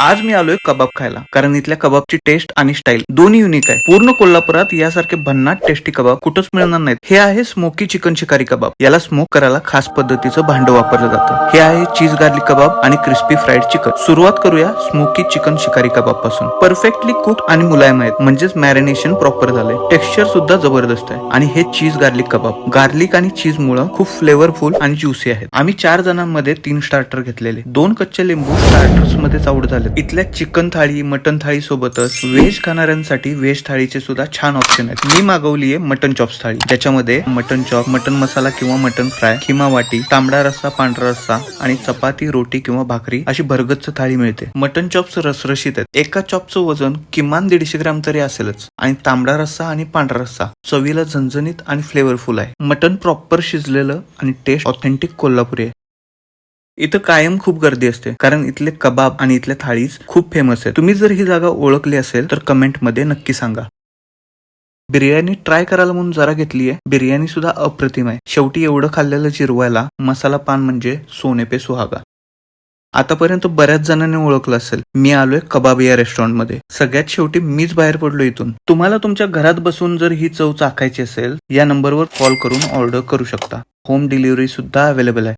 आज मी आलोय कबाब खायला. कारण इथल्या कबाबची टेस्ट आणि स्टाईल दोन्ही युनिक आहे. पूर्ण कोल्हापुरात यासारखे भन्नाट टेस्टी कबाब कुठंच मिळणार नाहीत. हे आहे स्मोकी चिकन शिकारी कबाब. याला स्मोक करायला खास पद्धतीचं भांड वापरलं जातं. हे आहे चीज गार्लिक कबाब आणि क्रिस्पी फ्राईड चिकन सुरुवात करूया स्मोकी चिकन शिकारी कबाबपासून परफेक्टली कुक आणि मुलायम आहेत. म्हणजेच मॅरिनेशन प्रॉपर झालंय. टेक्स्चर सुद्धा जबरदस्त आहे. आणि हे चीज गार्लिक कबाब. गार्लिक आणि चीज मुळे खूप फ्लेवरफुल आणि ज्युसी आहेत. आम्ही चार जणांमध्ये तीन स्टार्टर घेतलेले. दोन कच्चे लिंबू स्टार्टर्समध्ये चावड झाले इथल्या चिकन थाळी मटन थाळी सोबतच व्हेज खाणाऱ्यांसाठी व्हेज थाळीचे सुद्धा छान ऑप्शन आहेत. मी मागवलीये मटन चॉप्स थाळी. ज्याच्यामध्ये मटन चॉप मटन मसाला किंवा मटन फ्राय खिमा वाटी तांबडा रस्सा पांढरा रस्सा आणि चपाती रोटी किंवा भाकरी अशी भरगच्च थाळी मिळते. मटन चॉप्स रसरशीत आहेत. एका चॉपचं वजन किमान दीडशे ग्राम तरी असेलच. आणि तांबडा रस्सा आणि पांढरा रस्सा चवीला झणझणीत आणि फ्लेवरफुल आहे. मटन प्रॉपर शिजलेलं आणि टेस्ट ऑथेंटिक कोल्हापुरी आहे. इथं कायम खूप गर्दी असते. कारण इथले कबाब आणि इथल्या थाळीज खूप फेमस आहे तुम्ही जर ही जागा ओळखली असेल तर कमेंटमध्ये नक्की सांगा. बिर्याणी ट्राय करायला म्हणून जरा घेतलीये. बिर्याणी सुद्धा अप्रतिम आहे. शेवटी एवढं खाल्लेलं जिरवायला मसाला पान म्हणजे सोने पे सुहागा. आतापर्यंत बऱ्याच जणांनी ओळखलं असेल. मी आलोय कबाब या रेस्टॉरंटमध्ये. सगळ्यात शेवटी मीच बाहेर पडलो इथून. तुम्हाला तुमच्या घरात बसून जर ही चव चाखायची असेल या नंबरवर कॉल करून ऑर्डर करू शकता. होम डिलिव्हरी सुद्धा अवेलेबल आहे.